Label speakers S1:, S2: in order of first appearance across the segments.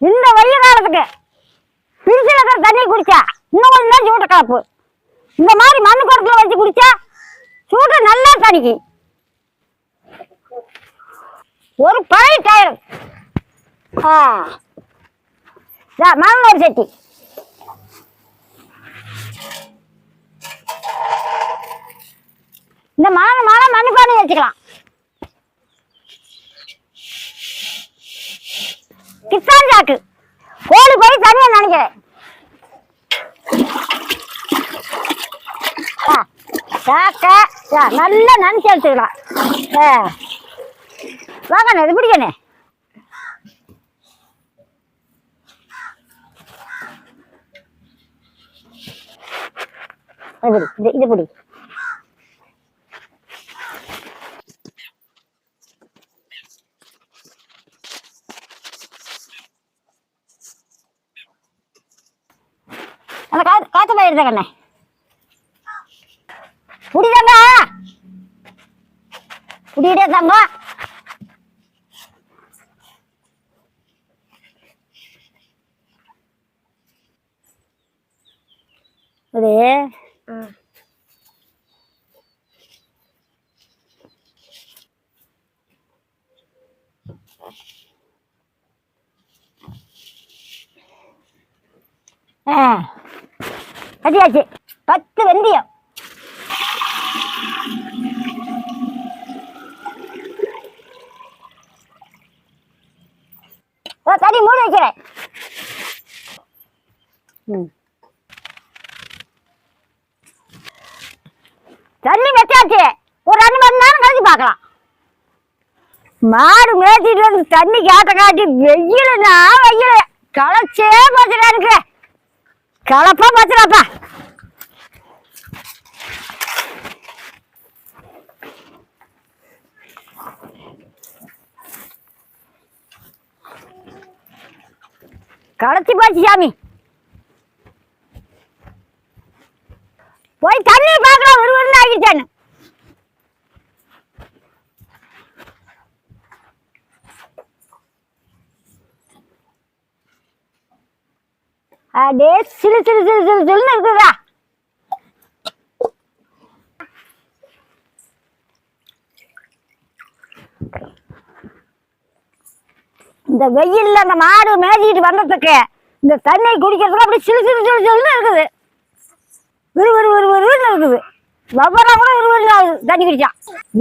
S1: இந்த வெயில் காலத்துக்கு பிரிச்சில் இருக்கிற தண்ணி குடிச்சா இன்னும் கொஞ்சம் தான் சூட்ட கலப்பு. இந்த மாதிரி மண்ணு குடத்துல வச்சு குடிச்சா சூட்டை நல்லா தணிக்கு. ஒரு பழைய டயர் ஆ. மாங்கோர் சட்டி. இந்த மாலை மாலை மண்ணு பானை வச்சுக்கலாம். கிசான் சாக்கு போலி போய் தனியா நினைக்கிறேன் நல்லா நினைச்சு எடுத்துக்கலாம் ஆ. வாங்கண்ணே இது பிடிக்கண்ணே இது பிடி, இது- இது பிடி. அந்த காத்து காத்து போய் எடுத்த கண்ணே. குடிதாங்க குடிக்கிட்டே தாங்க. அது ஆ. ரெடியாச்சு பத்து வெந்தயம். ஓ, தண்ணி மூடி வைக்கிறேன் தண்ணி வச்சாச்சு. ஒரு ரெண்டு மணி நேரம் கழிச்சு பார்க்கலாம். மாடு மேய்ச்சிட்டு வந்து தண்ணி காட்ட காட்டி வெயிலுனா வெயில். களைச்சே போச்சுடா இருக்கு கலப்பா போச்சுடாப்பா கடத்தி போச்சு சாமி. போய் தண்ணி பார்க்கலாம் ஒரு ஒரு ஆகிட்டேன்னு அடே சிறு சிறு சிறு சிறு சிலுன்னு இருக்குதா இந்த வெயில்ல அந்த மாடு மேய்ச்சிட்டு வந்ததுக்கு இந்த தண்ணி குடிக்கிறதுக்கு அப்படி சிறு சிறு சிறு சிலுன்னு இருக்குது. விறு விறு விறு விறுன்னு இருக்குது. வவ்வரா கூட விறு விறுன்னு தண்ணி குடிச்சா.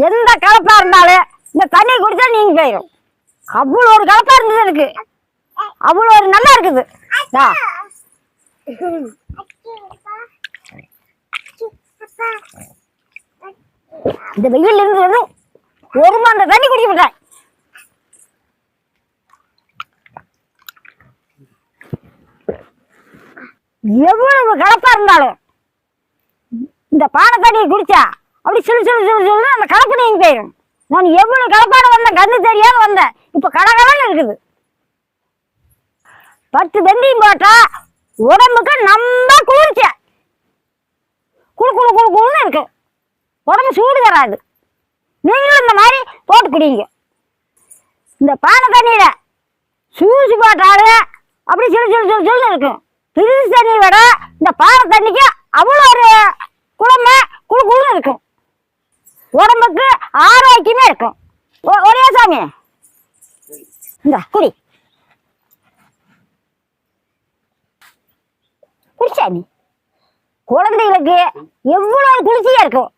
S1: எந்த கலப்பா இருந்தாலும் இந்த தண்ணி குடிச்சா நீங்க போயிடும் அவ்வளோ ஒரு கலப்பா இருந்தது எனக்கு. அவ்வளோ ஒரு நல்லா இருக்குது. ஆ. இந்த வெயில் இருந்து வந்து ஒரு தண்ணி குடிக்க மாட்டேன் எவ்வளவு கலப்பா இருந்தாலும் இந்த பானை தண்ணியை குடிச்சா அப்படி சிலு சிலு சிலு சிலுன்னு அந்த கலப்பு நீங்க போயிடும். நான் எவ்வளவு கலப்பாட வந்தேன் கண்ணு தெரியாம வந்தேன். இப்ப கடகடன்னு இருக்குது. பத்து வெந்தயம் போட்டா உடம்புக்கு நம்ம குளிர்ச்ச குளு குழு குழு குளுன்னு இருக்கு. உடம்பு சூடு தராது. நீங்களும் இந்த மாதிரி போட்டு குடிங்க. இந்த பானை தண்ணியில சூசி போட்டாலும் அப்படி சிலு சிலு சிலு சிலுன்னு இருக்கும் பிரிசு தண்ணியை விட இந்த பானை தண்ணிக்கு அவ்வளோ ஒரு குழம்பு குழு குழுன்னு இருக்கும் உடம்புக்கு ஆரோக்கியமே இருக்கும். ஒ- ஒரே சாமி. இந்த குடி. குடிச்சாமி குழந்தைகளுக்கு எவ்வளவு குளிர்ச்சியா இருக்கும்?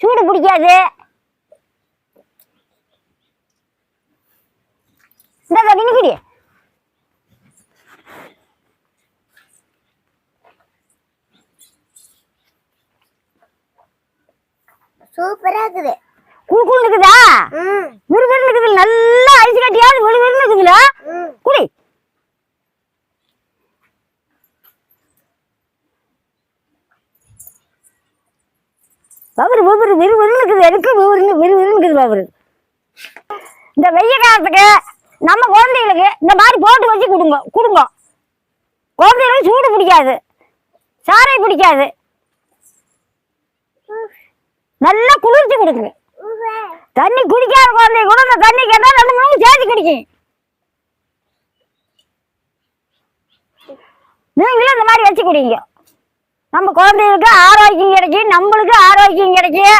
S1: சூடு பிடிக்காது. இந்த குடி
S2: சூப்பரா இருக்குது.
S1: குழு குழு இருக்குதா?
S2: ம்.
S1: விறுவிறு இருக்குது நல்லா ஐஸ் கட்டியாவது விறுவிறு இருக்குதுல
S2: ம்
S1: குடி பவர் பவர் விறுவிறு இருக்குது எனக்கு விறுவிறு விறுவிறு பவர் இந்த வெய்ய காலத்துக்கு நம்ம குழந்தைகளுக்கு இந்த மாதிரி போட்டு வச்சு கொடுங்க கொடுங்க. குழந்தைகளுக்கு சூடு பிடிக்காது. சாரை பிடிக்காது. நல்லா குளிர்ச்சி கொடுங்க தண்ணி குடிக்காத குழந்தை கூட இந்த தண்ணி கிழம நல்ல மூணு சேர்த்து குடிக்கும். நீங்களும் இந்த மாதிரி வச்சு குடிங்க. நம்ம குழந்தைகளுக்கு ஆரோக்கியம் கிடைக்கும் நம்மளுக்கு ஆரோக்கியம் கிடைக்கும்